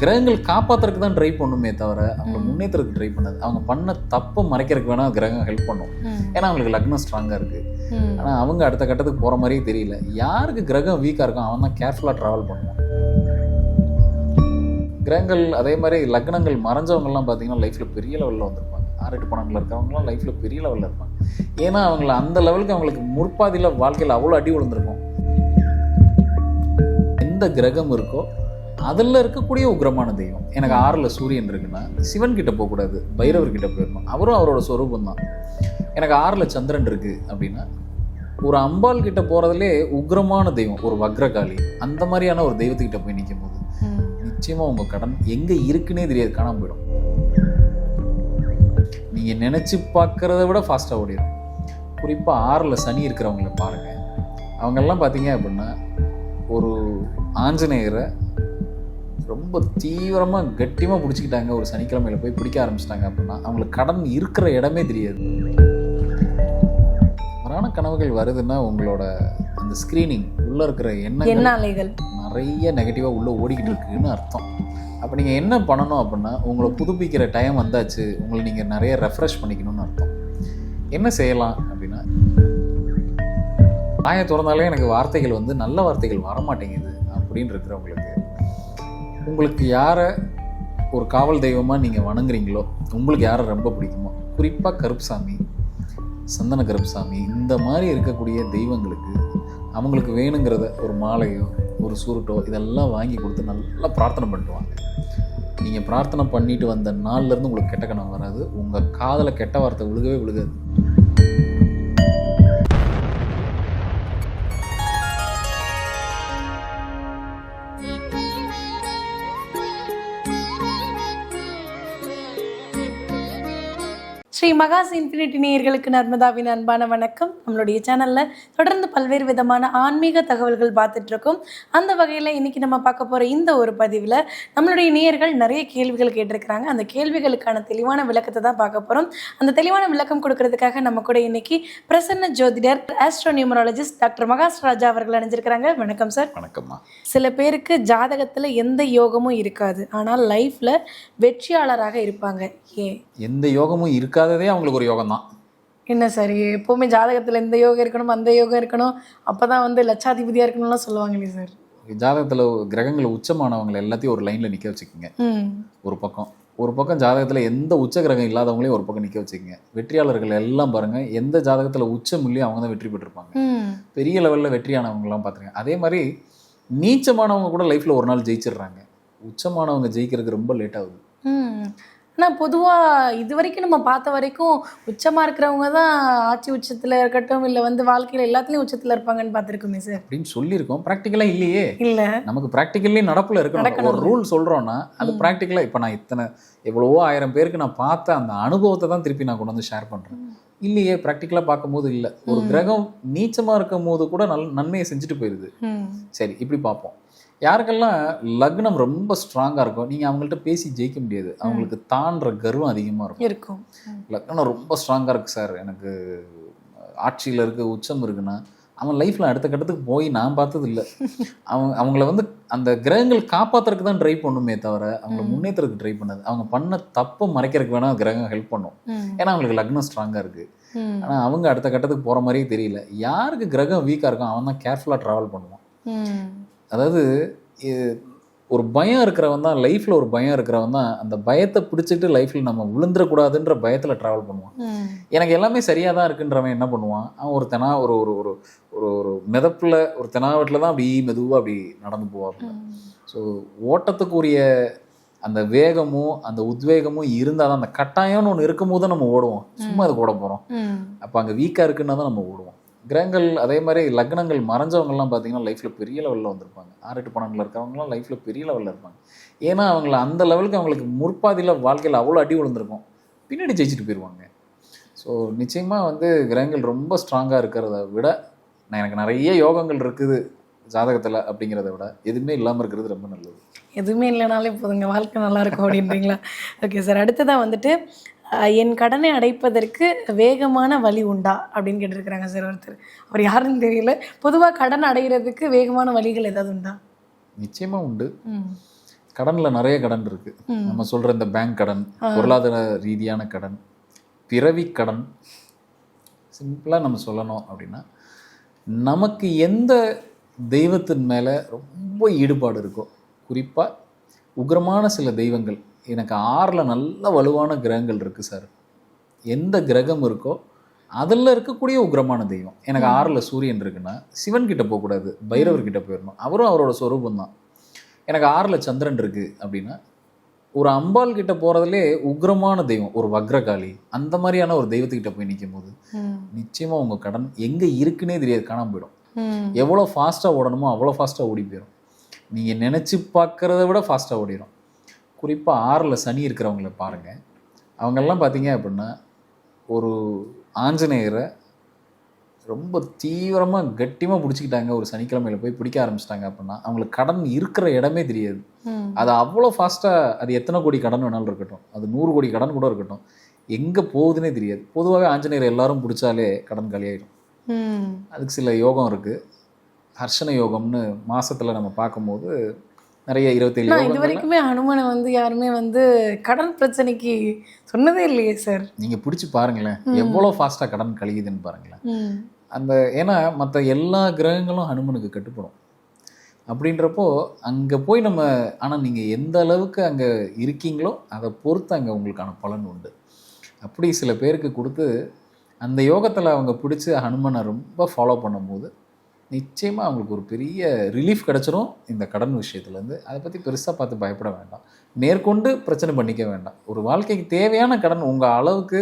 கிரகங்கள் காப்பாத்துறதுக்கு தான் ட்ரை பண்ணுமே தவிர அவங்க முன்னேற்றத்துக்கு ட்ரை பண்ணாது. அவங்க பண்ண தப்பை மறைக்கிறதுக்கு வேணா கிரகம் ஹெல்ப் பண்ணும். ஏன்னா அவங்களுக்கு லக்னம் ஸ்ட்ராங்காக இருக்கு. ஆனா அவங்க அடுத்த கட்டத்துக்கு போற மாதிரியே தெரியல. யாருக்கு கிரகம் வீக்கா இருக்கும் அவன் தான் கேர்ஃபுல்லா டிராவல் பண்ணுவான். கிரகங்கள் அதே மாதிரி லக்னங்கள் மறைஞ்சவங்கலாம் பார்த்தீங்கன்னா லைஃப்ல பெரிய லெவலில் வந்திருப்பாங்க. ஆறு எட்டு பணங்கள் இருக்கவங்கலாம் லைஃப்ல பெரிய லெவலில் இருப்பாங்க. ஏன்னா அவங்கள அந்த லெவலுக்கு அவங்களுக்கு முற்பாதியில் வாழ்க்கையில் அவ்வளோ அடி விழுந்திருக்கும். எந்த கிரகம் இருக்கோ அதில் இருக்கக்கூடிய உக்ரமான தெய்வம். எனக்கு ஆறில் சூரியன் இருக்குன்னா சிவன் கிட்ட போகக்கூடாது பைரவர் கிட்ட போயிடணும். அவரும் அவரோட சொரூபம் தான் எனக்கு ஆறில் சந்திரன் இருக்கு அப்படின்னா ஒரு அம்பாள் கிட்ட போறதுலே உக்ரமான தெய்வம் ஒரு வக்ரகாளி. அந்த மாதிரியான ஒரு தெய்வத்துக்கிட்ட போய் நிற்கும் போது நிச்சயமா உங்க கடன் எங்க இருக்குன்னே தெரியாது காணாம போயிடும். நீங்க நினைச்சு பார்க்கறத விட ஃபாஸ்டா ஓடிடும் குறிப்பா ஆறுல சனி இருக்கிறவங்கள பாருங்க. அவங்கெல்லாம் பார்த்தீங்க அப்படின்னா ஒரு ஆஞ்சநேயரை ரொம்ப தீவிரமா கட்டியமா பிடிச்சிக்கிட்டாங்க. ஒரு சனிக்கிழமையில போய் பிடிக்க ஆரம்பிச்சிட்டாங்க அப்படின்னா அவங்களுக்கு கடன் இருக்கிற இடமே தெரியாது. தவறான கனவுகள் வருதுன்னா உங்களோட அந்த ஸ்கிரீனிங் உள்ள இருக்கிற எண்ணங்கள் எண்ணாலைகள். நிறைய நெகட்டிவாக உள்ளே ஓடிக்கிட்டு இருக்குன்னு அர்த்தம். அப்போ நீங்கள் என்ன பண்ணணும் அப்படின்னா உங்களை புதுப்பிக்கிற டைம் வந்தாச்சு. உங்களை நீங்கள் நிறைய ரெஃப்ரெஷ் பண்ணிக்கணும்னு அர்த்தம். என்ன செய்யலாம் அப்படின்னா வாயை திறந்தாலே எனக்கு வார்த்தைகள் வந்து நல்ல வார்த்தைகள் வரமாட்டேங்குது அப்படின்னு இருக்கிறவங்களுக்கு உங்களுக்கு யாரை ஒரு காவல் தெய்வமாக நீங்கள் வணங்குறீங்களோ உங்களுக்கு யாரை ரொம்ப பிடிக்குமோ குறிப்பாக கருப்புசாமி சந்தன கருப்புசாமி இந்த மாதிரி இருக்கக்கூடிய தெய்வங்களுக்கு அவங்களுக்கு வேணுங்கிறத ஒரு மாலையோ ஒரு சுருட்டோ இதெல்லாம் வாங்கி கொடுத்து நல்லா பிரார்த்தனை பண்ணிட்டு நீங்கள் பிரார்த்தனை பண்ணிட்டு வந்த நாள்லேருந்து உங்களுக்கு கெட்ட கனவு வராது. உங்கள் காதில் கெட்ட வார்த்தை விழுகவே விழுகாது. ஸ்ரீ மகாஸ் இன்ஃபினிட்டி நேயர்களுக்கு நர்மதாவின் அன்பான வணக்கம். நம்மளுடைய சேனலில் தொடர்ந்து பல்வேறு விதமான ஆன்மீக தகவல்கள் பார்த்துட்டு இருக்கோம். அந்த வகையில் இன்னைக்கு நம்ம பார்க்க போகிற இந்த ஒரு பதிவில் நம்மளுடைய நேயர்கள் நிறைய கேள்விகள் கேட்டிருக்கிறாங்க. அந்த கேள்விகளுக்கான தெளிவான விளக்கத்தை தான் பார்க்க போகிறோம் அந்த தெளிவான விளக்கம் கொடுக்கறதுக்காக நம்ம கூட இன்னைக்கு பிரசன்ன ஜோதிடர் astro numerologist doctor Mahas Raja அவர்கள் அணிஞ்சிருக்கிறாங்க. வணக்கம் சார். வணக்கம்மா. சில பேருக்கு ஜாதகத்தில் எந்த யோகமும் இருக்காது. ஆனால் லைஃப்பில் வெற்றியாளராக இருப்பாங்க. ஏன்? எந்த யோகமும் இருக்காததே அவங்களுக்கு ஒரு யோகம் தான் என்ன சார் எப்போவுமே ஜாதகத்தில் இந்த யோகம் இருக்கணும் அந்த யோகம் இருக்கணும் அப்போ தான் வந்து லட்சாதிபதியாக இருக்கணும்லாம் சொல்லுவாங்களே சார். ஜாதகத்தில் கிரகங்கள் உச்சமானவங்களை எல்லாத்தையும் ஒரு லைனில் நிற்க வச்சுக்கோங்க. ஒரு பக்கம். ஒரு பக்கம் ஜாதகத்தில் எந்த உச்ச கிரகம் இல்லாதவங்களையும் ஒரு பக்கம் நிற்க வச்சுக்கோங்க. வெற்றியாளர்கள் எல்லாம் பாருங்கள் எந்த ஜாதகத்தில் உச்சம் இல்லையோ அவங்க தான் வெற்றி பெற்றிருப்பாங்க. பெரிய லெவலில் வெற்றியானவங்கலாம் பார்த்துருக்கேன் அதே மாதிரி நீச்சமானவங்க கூட லைஃப்பில் ஒரு நாள் ஜெயிச்சிடுறாங்க. உச்சமானவங்க ஜெயிக்கிறதுக்கு ரொம்ப லேட் ஆகுது. ஆனால் பொதுவாக இது வரைக்கும் நம்ம பார்த்த வரைக்கும் உச்சமாக இருக்கிறவங்க தான் ஆட்சி உச்சத்தில் இருக்கட்டும் இல்லை வந்து வாழ்க்கையில் எல்லாத்துலேயும் உச்சத்தில் இருப்பாங்கன்னு பார்த்துருக்குமே சார். அப்படின்னு சொல்லியிருக்கோம். ப்ராக்டிக்கலாக இல்லையே. இல்லை. நமக்கு ப்ராக்டிக்கல்லி நடப்பில் இருக்கணும். ஒரு ரூல் சொல்கிறோன்னா அது. ப்ராக்டிக்கலாக இப்போ நான் இத்தனை எவ்வளவோ ஆயிரம் பேருக்கு நான் பார்த்த அந்த அனுபவத்தை தான் திருப்பி நான் கொண்டு வந்து ஷேர் பண்ணுறேன் இல்லையே ப்ராக்டிக்கலாக பார்க்கும்போது இல்லை. ஒரு. கிரகம் நீச்சமாக இருக்கும் போது கூட நல் நன்மையை செஞ்சுட்டு போயிடுது சரி இப்படி பார்ப்போம். யாருக்கெல்லாம் லக்னம் ரொம்ப ஸ்ட்ராங்காக இருக்கும் நீங்கள் அவங்கள்ட்ட பேசி ஜெயிக்க முடியாது. அவங்களுக்கு தான்ற கர்வம் அதிகமாக இருக்கும். இருக்கும். லக்னம் ரொம்ப ஸ்ட்ராங்காக இருக்குது சார். எனக்கு ஆட்சியில் இருக்க உச்சம் இருக்குன்னா அவன் லைஃப்பில் அடுத்த கட்டத்துக்கு போய் நான் பார்த்தது இல்லை அவன் அவங்கள வந்து அந்த கிரகங்கள் காப்பாத்துறதுக்கு தான் ட்ரை பண்ணுமே தவிர அவங்கள. முன்னேற்றத்துக்கு ட்ரை பண்ணாது. அவங்க பண்ண தப்பை மறைக்கிறதுக்கு வேணா கிரகம் ஹெல்ப் பண்ணும். ஏன்னா அவங்களுக்கு லக்னம் ஸ்ட்ராங்காக இருக்குது ஆனால் அவங்க அடுத்த கட்டத்துக்கு போகிற மாதிரியே தெரியல. யாருக்கு கிரகம் வீக்காக இருக்கும் அவன் தான் கேர்ஃபுல்லாக ட்ராவல் பண்ணுவான். அதாவது ஒரு பயம் இருக்கிறவன் தான் லைஃப்பில் ஒரு பயம் இருக்கிறவன் தான் அந்த பயத்தை பிடிச்சிட்டு லைஃப்பில் நம்ம விழுந்துடக்கூடாதுன்ற பயத்தில் ட்ராவல் பண்ணுவான். எனக்கு எல்லாமே சரியாக தான் இருக்குன்றவன் என்ன பண்ணுவான்? அவன் ஒரு தெனா ஒரு ஒரு ஒரு ஒரு ஒரு மிதப்பில் ஒரு தெனாவட்டில் தான் அப்படி மெதுவாக அப்படி நடந்து போவாங்க ஸோ ஓட்டத்துக்குரிய அந்த வேகமும் அந்த உத்வேகமும் இருந்தால் தான் அந்த கட்டாயம்னு ஒன்று இருக்கும்போது நம்ம ஓடுவோம். சும்மா அதுக்கு ஓட போகிறோம் அப்போ அங்கே வீக்காக இருக்குன்னா தான் நம்ம ஓடுவோம். கிரகங்கள் அதே மாதிரி லக்னங்கள் மறைஞ்சவங்கலாம் பார்த்தீங்கன்னா லைஃப்பில் பெரிய லெவலில் வந்திருப்பாங்க. ஆறு எட்டு பணங்கள் இருக்கிறவங்களாம் லைஃப்பில் பெரிய லெவலில் இருப்பாங்க. ஏன்னா அவங்கள அந்த லெவலுக்கு அவங்களுக்கு முற்பாதியில் வாழ்க்கையில் அவ்வளோ அடி விழுந்திருக்கும். பின்னாடி ஜெயிச்சுட்டு போயிடுவாங்க ஸோ நிச்சயமாக வந்து கிரகங்கள் ரொம்ப ஸ்ட்ராங்காக இருக்கிறத விட நான் எனக்கு நிறைய யோகங்கள் இருக்குது ஜாதகத்தில் அப்படிங்கிறத விட எதுவுமே இல்லாமல் இருக்கிறது ரொம்ப நல்லது. எதுவுமே இல்லைனாலே போதுங்க வாழ்க்கை நல்லா இருக்கும் அப்படின்றீங்களா? ஓகே சார் அடுத்ததாக வந்துட்டு என் கடனை அடைப்பதற்கு வேகமான வழி உண்டா அப்படின்னு கேட்டிருக்கிறாங்க சார் ஒருத்தர். அவர் யாருன்னு தெரியல. பொதுவாக கடன் அடைகிறதுக்கு வேகமான வழிகள் ஏதாவது உண்டா? நிச்சயமாக உண்டு. கடனில் நிறைய கடன் இருக்கு. ம். நம்ம சொல்ற இந்த பேங்க் கடன் பொருளாதார ரீதியான கடன் பிறவி கடன் சிம்பிளாக நம்ம சொல்லணும் அப்படின்னா நமக்கு எந்த தெய்வத்தின் மேலே ரொம்ப ஈடுபாடு இருக்கோ குறிப்பாக உக்ரமான சில தெய்வங்கள் எனக்கு ஆறில் நல்ல வலுவான கிரகங்கள் இருக்குது சார் எந்த கிரகம் இருக்கோ அதில் இருக்கக்கூடிய உக்ரமான தெய்வம். எனக்கு ஆறில் சூரியன் இருக்குன்னா சிவன் கிட்ட போகக்கூடாது பைரவர் கிட்ட போயிடணும் அவரும் அவரோட சொரூபம் தான் எனக்கு ஆறில் சந்திரன் இருக்கு அப்படின்னா ஒரு அம்பாள் கிட்ட போகிறதுலே உக்ரமான தெய்வம் ஒரு வக்ரகாளி அந்த மாதிரியான ஒரு தெய்வத்துக்கிட்ட போய் நிற்கும் போது. நிச்சயமாக உங்கள் கடன் எங்கே இருக்குன்னே தெரியாது காணாம போயிடும். எவ்வளோ ஃபாஸ்ட்டாக ஓடணுமோ அவ்வளோ ஃபாஸ்ட்டாக ஓடி போயிடும் நீங்கள் நினச்சி பார்க்குறத விட ஃபாஸ்ட்டாக ஓடிடும் குறிப்பாக ஆறில் சனி இருக்கிறவங்கள பாருங்கள் அவங்கெல்லாம் பார்த்தீங்க அப்படின்னா ஒரு ஆஞ்சநேயரை ரொம்ப தீவிரமாக கட்டியமாக பிடிச்சிக்கிட்டாங்க. ஒரு சனிக்கிழமையில போய் பிடிக்க ஆரம்பிச்சிட்டாங்க அப்படின்னா அவங்களுக்கு கடன் இருக்கிற இடமே தெரியாது. அது அவ்வளோ ஃபாஸ்ட்டாக அது எத்தனை கோடி கடன் வேணாலும் இருக்கட்டும். அது நூறு கோடி கடன் கூட இருக்கட்டும். எங்கே போகுதுன்னே தெரியாது. பொதுவாகவே ஆஞ்சநேயர் எல்லாரும் பிடிச்சாலே கடன் காலியாயிடும். அதுக்கு சில யோகம் இருக்குது ஹர்ஷன யோகம்னு மாசத்துல நம்ம பார்க்கும்போது நிறைய இருபத்தேழு நான் இது வரைக்குமே ஹனுமனை வந்து யாருமே வந்து கடன் பிரச்சனைக்கு சொன்னதே இல்லையே சார். நீங்கள் பிடிச்சி பாருங்களேன். எவ்வளோ ஃபாஸ்ட்டாக கடன் கழியுதுன்னு பாருங்களேன். அந்த ஏன்னா மற்ற எல்லா கிரகங்களும் ஹனுமனுக்கு கட்டுப்படும். அப்படின்றப்போ அங்கே போய் நம்ம ஆனால் நீங்கள் எந்த அளவுக்கு அங்கே இருக்கீங்களோ அதை பொறுத்து அங்கே உங்களுக்கான பலன் உண்டு. அப்படி சில பேருக்கு கொடுத்து அந்த யோகத்தில் அவங்க பிடிச்சி ஹனுமனை ரொம்ப ஃபாலோ பண்ணும்போது நிச்சயமாக அவங்களுக்கு ஒரு பெரிய ரிலீஃப் கிடச்சிரும் இந்த கடன் விஷயத்துலேருந்து. அதை பற்றி பெருசாக பார்த்து பயப்பட வேண்டாம். மேற்கொண்டு பிரச்சனை பண்ணிக்க வேண்டாம். ஒரு வாழ்க்கைக்கு தேவையான கடன் உங்கள் அளவுக்கு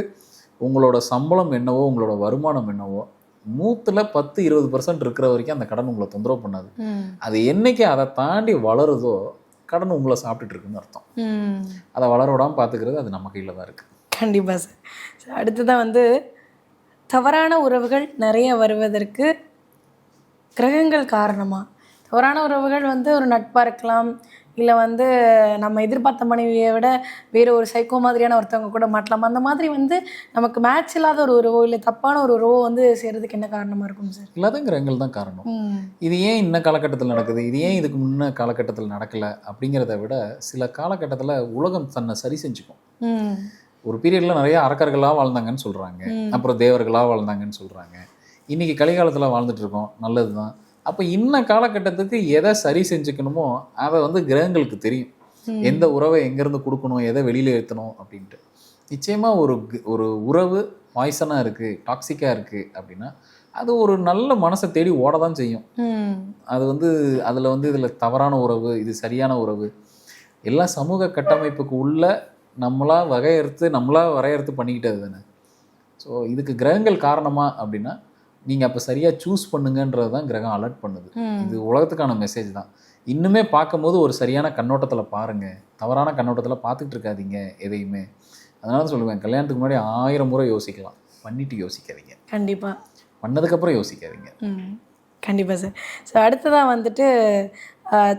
உங்களோட சம்பளம் என்னவோ உங்களோட வருமானம் என்னவோ நூற்றுல பத்து இருபது பர்சன்ட் இருக்கிற வரைக்கும் அந்த கடன் உங்களை தொந்தரவு பண்ணாது. அது என்னைக்கு அதை தாண்டி வளருதோ கடன் உங்களை சாப்பிட்டுட்டு இருக்குன்னு அர்த்தம். அதை வளர விடாமல் பார்த்துக்கிறது அது நம்ம கையில் தான் இருக்குது கண்டிப்பாக சார். சார் அடுத்ததான் வந்து தவறான உறவுகள் நிறைய வருவதற்கு கிரகங்கள் காரணமா? தவறான உறவுகள் வந்து ஒரு நட்பாக இருக்கலாம். இல்லை வந்து நம்ம எதிர்பார்த்த மனைவியை விட வேறு ஒரு சைக்கோ மாதிரியான ஒருத்தவங்க கூட மாட்டலாம். அந்த மாதிரி வந்து நமக்கு மேட்ச் இல்லாத ஒரு உறவோ இல்லை தப்பான ஒரு உறவோ வந்து செய்கிறதுக்கு என்ன காரணமாக இருக்கும் சார் இல்லாத கிரகங்கள் தான் காரணம். இது ஏன் இன்ன காலகட்டத்தில் நடக்குது? இது ஏன் இதுக்கு முன்ன காலகட்டத்தில் நடக்கலை? அப்படிங்கிறத விட சில காலகட்டத்தில் உலகம் தன்னை சரி செஞ்சுக்கும். ஒரு பீரியடில் நிறைய அரக்கர்களாக வாழ்ந்தாங்கன்னு சொல்கிறாங்க. அப்புறம் தேவர்களாக வாழ்ந்தாங்கன்னு சொல்கிறாங்க இன்றைக்கி கலிகாலத்தில் வாழ்ந்துட்டு இருக்கோம். நல்லது தான் அப்போ இன்ன காலகட்டத்துக்கு எதை சரி செஞ்சுக்கணுமோ அதை வந்து கிரகங்களுக்கு தெரியும். எந்த உறவை எங்கேருந்து கொடுக்கணும் எதை வெளியில் ஏற்றணும் அப்படின்ட்டு. நிச்சயமாக ஒரு ஒரு உறவு பாய்சனாக இருக்குது டாக்ஸிக்காக இருக்குது அப்படின்னா அது ஒரு நல்ல மனசை தேடி ஓட தான் செய்யும் அது வந்து அதில் வந்து இதில் தவறான உறவு இது சரியான உறவு. எல்லாம் சமூக கட்டமைப்புக்கு உள்ள நம்மளா வகையறுத்து நம்மளா வரையறுத்து பண்ணிக்கிட்டது தானே. ஸோ இதுக்கு கிரகங்கள் காரணமா அப்படின்னா நீங்கள் அப்போ சரியாக சூஸ் பண்ணுங்கன்றது தான் கிரகம் அலர்ட் பண்ணுது. இது உலகத்துக்கான மெசேஜ் தான். இன்னுமே பார்க்கும்போது ஒரு சரியான கண்ணோட்டத்தில் பாருங்கள் தவறான கண்ணோட்டத்தில் பார்த்துட்டு இருக்காதீங்க எதையுமே. அதனால தான் சொல்லுவேன் கல்யாணத்துக்கு முன்னாடி ஆயிரம் முறை யோசிக்கலாம். பண்ணிட்டு யோசிக்காதீங்க. கண்டிப்பாக பண்ணதுக்கப்புறம் யோசிக்காதீங்க. கண்டிப்பாக சார் ஸோ அடுத்ததாக வந்துட்டு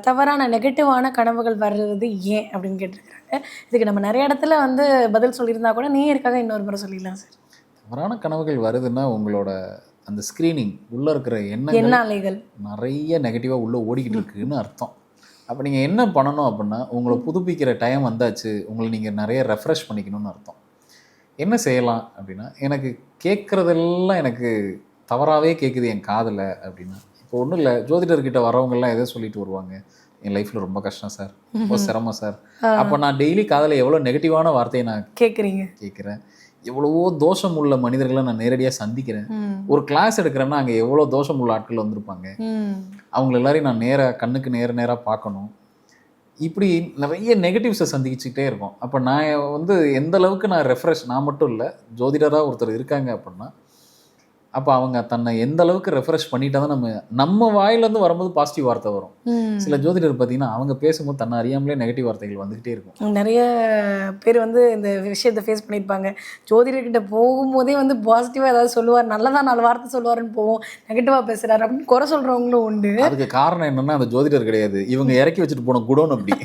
தவறான நெகட்டிவான கனவுகள் வர்றது ஏன் அப்படின்னு கேட்டிருக்கிறாங்க. இதுக்கு நம்ம நிறைய இடத்துல வந்து பதில் சொல்லியிருந்தா கூட நேருக்காக இன்னொரு முறை சொல்லிடலாம் சார் தவறான கனவுகள் வருதுன்னா உங்களோட அந்த ஸ்க்ரீனிங் உள்ளே இருக்கிற எண்ணங்கள் நிறைய நெகட்டிவாக உள்ளே ஓடிக்கிட்டு இருக்குன்னு அர்த்தம். அப்போ நீங்கள் என்ன பண்ணணும் அப்படின்னா உங்களை புதுப்பிக்கிற டைம் வந்தாச்சு உங்களை நீங்கள் நிறைய ரெஃப்ரெஷ் பண்ணிக்கணும்னு அர்த்தம். என்ன செய்யலாம் அப்படின்னா எனக்கு கேட்குறதெல்லாம் எனக்கு தவறாகவே கேட்குது என் காதில் அப்படின்னா இப்போ ஒன்றும் இல்லை ஜோதிடர்கிட்ட வரவங்கெல்லாம் எதை சொல்லிட்டு வருவாங்க என் லைஃப்பில் ரொம்ப கஷ்டம் சார் ரொம்ப சிரமம் சார் அப்போ நான் டெய்லி காதில் எவ்வளோ நெகட்டிவான வார்த்தையை நான் கேட்குறீங்க கேட்குறேன் எவ்வளவோ தோஷம் உள்ள மனிதர்களை நான் நேரடியாக சந்திக்கிறேன். ஒரு கிளாஸ் எடுக்கிறேன்னா அங்கே எவ்வளோ தோஷம் உள்ள ஆட்கள் வந்திருப்பாங்க? ம். அவங்க எல்லாரையும் நான் நேராக கண்ணுக்கு நேர நேராக பார்க்கணும். இப்படி நிறைய நெகட்டிவ்ஸை சந்திச்சுக்கிட்டே இருக்கோம். அப்போ நான் வந்து எந்த அளவுக்கு நான் ரெஃப்ரெஷ் நான் மட்டும் இல்லை ஜோதிடராக ஒருத்தர் இருக்காங்க அப்படின்னா அப்போ அவங்க தன்னை எந்த அளவுக்கு ரெஃப்ரெஷ் பண்ணிட்டா தான் நம்ம நம்ம வாயிலேருந்து வரும்போது பாசிட்டிவ் வார்த்தை வரும். சில ஜோதிடர் பார்த்தீங்கன்னா அவங்க பேசும்போது தன்னை அறியாமலே நெகட்டிவ் வார்த்தைகள் வந்துக்கிட்டே இருக்கும். நிறைய பேர் வந்து இந்த விஷயத்தை ஃபேஸ் பண்ணியிருப்பாங்க. ஜோதிடர்கிட்ட போகும்போதே வந்து பாசிட்டிவாக ஏதாவது சொல்லுவார் நல்லதா நாலு வார்த்தை சொல்லுவாருன்னு போவோம். நெகட்டிவாக பேசுகிறாரு அப்படின்னு குறை சொல்கிறவங்களும் உண்டு. அதுக்கு காரணம் என்னன்னா அந்த ஜோதிடர் கிடையாது. இவங்க இறக்கி வச்சுட்டு போன குடோன் அப்படி.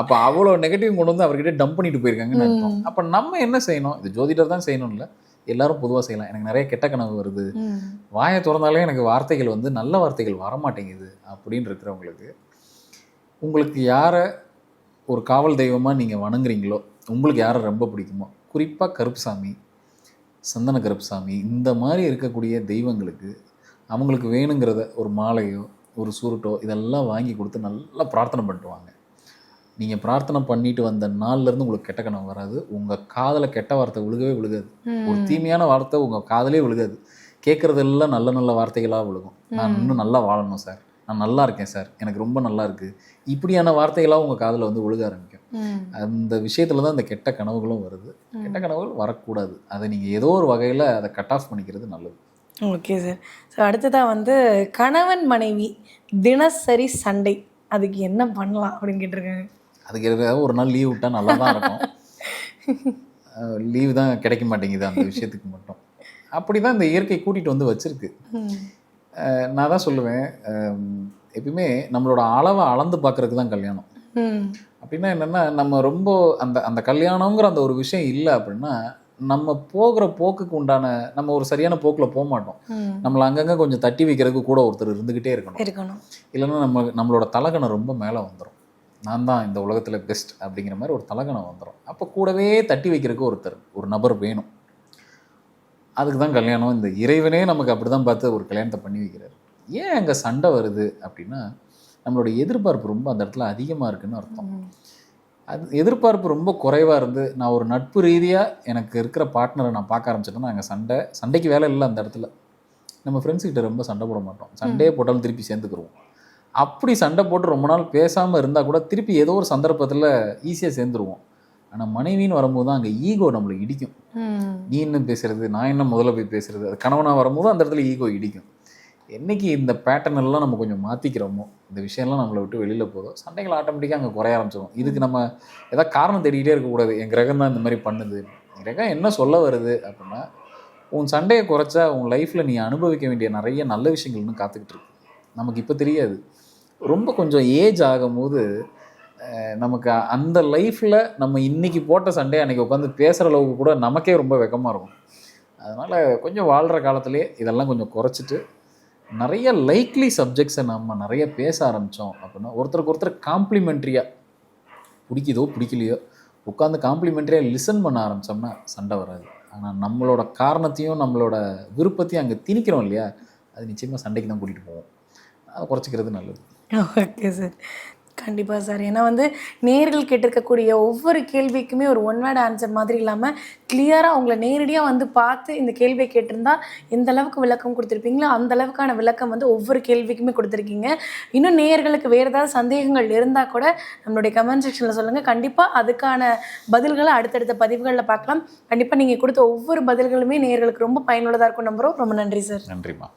அப்போ அவ்வளோ நெகட்டிவ் கொண்டு வந்து அவர்கிட்ட டம்ப் பண்ணிட்டு போயிருக்காங்கன்னு அர்த்தம். அப்போ நம்ம என்ன செய்யணும்? இது ஜோதிடர் தான் செய்யணும் இல்லை எல்லாரும் பொதுவாக செய்யலாம். எனக்கு நிறைய கெட்ட கனவு வருது. வாயை திறந்தாலே எனக்கு வார்த்தைகள் வந்து நல்ல வார்த்தைகள் வர மாட்டேங்குது அப்படின்னு இருக்கிறவங்களுக்கு உங்களுக்கு யாரை ஒரு காவல் தெய்வமாக நீங்கள் வணங்குறீங்களோ உங்களுக்கு யாரை ரொம்ப பிடிக்குமோ குறிப்பாக கருப்புசாமி சந்தன கருப்புசாமி இந்த மாதிரி இருக்கக்கூடிய தெய்வங்களுக்கு அவங்களுக்கு வேணுங்கிறத ஒரு மாலையோ ஒரு சுருட்டோ இதெல்லாம் வாங்கி கொடுத்து நல்லா பிரார்த்தனை பண்ணிட்டு வாங்க. நீங்கள் பிரார்த்தனை பண்ணிட்டு வந்த நாள்லேருந்து உங்களுக்கு கெட்ட கனவு வராது. உங்கள் காதில் கெட்ட வார்த்தை விழுகவே விழுகாது ஒரு தீமையான வார்த்தை உங்கள் காதலே விழுகாது கேட்குறதெல்லாம் நல்ல நல்ல வார்த்தைகளாக விழுகும் நான் இன்னும் நல்லா வாழணும் சார். நான் நல்லா இருக்கேன் சார். எனக்கு ரொம்ப நல்லா இருக்கு. இப்படியான வார்த்தைகளாக உங்கள் காதில் வந்து விழுக ஆரம்பிக்கும். அந்த விஷயத்துல தான் அந்த கெட்ட கனவுகளும் வருது. கெட்ட கனவுகள் வரக்கூடாது. அதை நீங்கள் ஏதோ ஒரு வகையில் அதை கட் ஆஃப் பண்ணிக்கிறது நல்லது. Okay sir. ஸோ அடுத்ததாக வந்து கணவன் மனைவி தினசரி சண்டை. அதுக்கு என்ன பண்ணலாம் அப்படின்னு கேட்டிருக்காங்க. அதுக்கு ஏதாவது ஒரு நாள் லீவ் விட்டால் நல்லா தான் இருக்கும் லீவ் தான் கிடைக்க மாட்டேங்குது அந்த விஷயத்துக்கு மட்டும். அப்படி தான் இந்த இயற்கை கூட்டிகிட்டு வந்து வச்சிருக்கு. நான் தான் சொல்லுவேன் எப்பயுமே நம்மளோட அளவை அளந்து பார்க்கறதுக்கு தான் கல்யாணம். அப்படின்னா என்னென்னா நம்ம ரொம்ப அந்த அந்த கல்யாணங்கிற அந்த ஒரு விஷயம் இல்லை அப்படின்னா நம்ம போகிற போக்குக்கு உண்டான நம்ம ஒரு சரியான போக்கில் போக மாட்டோம். நம்மளை அங்கங்கே கொஞ்சம் தட்டி வைக்கிறதுக்கு கூட ஒருத்தர் இருந்துக்கிட்டே இருக்கணும். இருக்கணும். இல்லைன்னா நம்ம நம்மளோட தலகணம் ரொம்ப மேலே வந்துடும் நான் தான் இந்த உலகத்தில் பெஸ்ட் அப்படிங்கிற மாதிரி ஒரு தலகணம் வந்துடும் அப்போ கூடவே தட்டி வைக்கிறதுக்கு ஒருத்தர் ஒரு நபர் வேணும். அதுக்கு தான் கல்யாணம். இந்த இறைவனே நமக்கு அப்படி தான் பார்த்து ஒரு கல்யாணத்தை பண்ணி வைக்கிறார். ஏன் அங்கே சண்டை வருது அப்படின்னா நம்மளோட எதிர்பார்ப்பு ரொம்ப அந்த இடத்துல அதிகமாக இருக்குன்னு அர்த்தம். அது எதிர்பார்ப்பு ரொம்ப குறைவாக இருந்து நான் ஒரு நட்பு ரீதியாக எனக்கு இருக்கிற பார்ட்னரை நான் பார்க்க ஆரம்பிச்சிட்டேன்னா அங்கே சண்டை சண்டைக்கு வேலை இல்லை அந்த இடத்துல. நம்ம ஃப்ரெண்ட்ஸ் கிட்ட ரொம்ப சண்டை போட மாட்டோம். சண்டையே போட்டாலும் திருப்பி சேர்ந்துக்குருவோம். அப்படி சண்டை போட்டு ரொம்ப நாள் பேசாமல் இருந்தால் கூட திருப்பி ஏதோ ஒரு சந்தர்ப்பத்தில் ஈஸியாக சேர்ந்துருவோம். ஆனால் மனைவின்னு வரும்போது தான் அங்கே ஈகோ நம்மளை இடிக்கும். நீ என்ன பேசுறது? நான் என்ன முதல்ல போய் பேசுறது? அது கணவனாக வரும்போது அந்த இடத்துல ஈகோ இடிக்கும். என்னைக்கு இந்த பேட்டர்ன் எல்லாம் நம்ம கொஞ்சம் மாற்றிக்கிறோமோ இந்த விஷயம்லாம் நம்மளை விட்டு வெளியில் போதும். சண்டைகள் ஆட்டோமேட்டிக்காக அங்கே குறைய ஆரம்பிச்சிடும் இதுக்கு நம்ம ஏதாவது காரணம் தேடிக்கிட்டே இருக்கக்கூடாது என் கிரகம் தான் இந்த மாதிரி பண்ணுது. கிரகம் என்ன சொல்ல வருது அப்படின்னா உன் சண்டையை குறைச்சா உன் லைஃப்பில் நீ அனுபவிக்க வேண்டிய நிறைய நல்ல விஷயங்கள் இன்னும் காத்துக்கிட்டு இருக்கு. நமக்கு இப்போ தெரியாது. ரொம்ப கொஞ்சம் ஏஜ் ஆகும்போது நமக்கு அந்த லைஃப்பில் நம்ம இன்னைக்கு போட்ட சண்டே அன்றைக்கி உட்காந்து பேசுகிற அளவுக்கு கூட நமக்கே ரொம்ப வெக்கமாக இருக்கும். அதனால் கொஞ்சம் வாழ்கிற காலத்துலேயே இதெல்லாம் கொஞ்சம் குறைச்சிட்டு நிறைய லைக்லி சப்ஜெக்ட்ஸை நம்ம நிறைய பேச ஆரம்பித்தோம் அப்படின்னா ஒருத்தருக்கு ஒருத்தர் காம்ப்ளிமெண்ட்ரியாக பிடிக்குதோ பிடிக்கலையோ உட்காந்து காம்ப்ளிமெண்ட்ரியாக லிசன் பண்ண ஆரம்பித்தோம்னா சண்டை வராது. ஆனால் நம்மளோட காரணத்தையும் நம்மளோட விருப்பத்தையும் அங்கே திணிக்கிறோம் இல்லையா? அது நிச்சயமாக சண்டைக்கு தான் கூட்டிகிட்டு போவோம். அதை குறைச்சிக்கிறது நல்லது. Okay sir. கண்டிப்பாக சார். ஏன்னா வந்து நேர்கள் கேட்டிருக்கக்கூடிய ஒவ்வொரு கேள்விக்குமே ஒரு ஒன் வேர்ட் ஆன்சர் மாதிரி இல்லாமல் கிளியராக அவங்கள நேரடியாக வந்து பார்த்து இந்த கேள்வியை கேட்டிருந்தா எந்த அளவுக்கு விளக்கம் கொடுத்துருப்பீங்களோ அந்த அளவுக்கான விளக்கம் வந்து ஒவ்வொரு கேள்விக்குமே கொடுத்துருக்கீங்க. இன்னும் நேர்களுக்கு வேறு ஏதாவது சந்தேகங்கள் இருந்தால் கூட நம்மளுடைய கமெண்ட் செக்ஷனில் சொல்லுங்கள் கண்டிப்பாக அதுக்கான பதில்களை அடுத்தடுத்த பதிவுகளில் பார்க்கலாம். கண்டிப்பாக நீங்கள் கொடுத்த ஒவ்வொரு பதில்களுமே நேயர்களுக்கு ரொம்ப பயனுள்ளதாக இருக்கும். நம்புகிறோம் ரொம்ப நன்றி சார். நன்றிம்மா.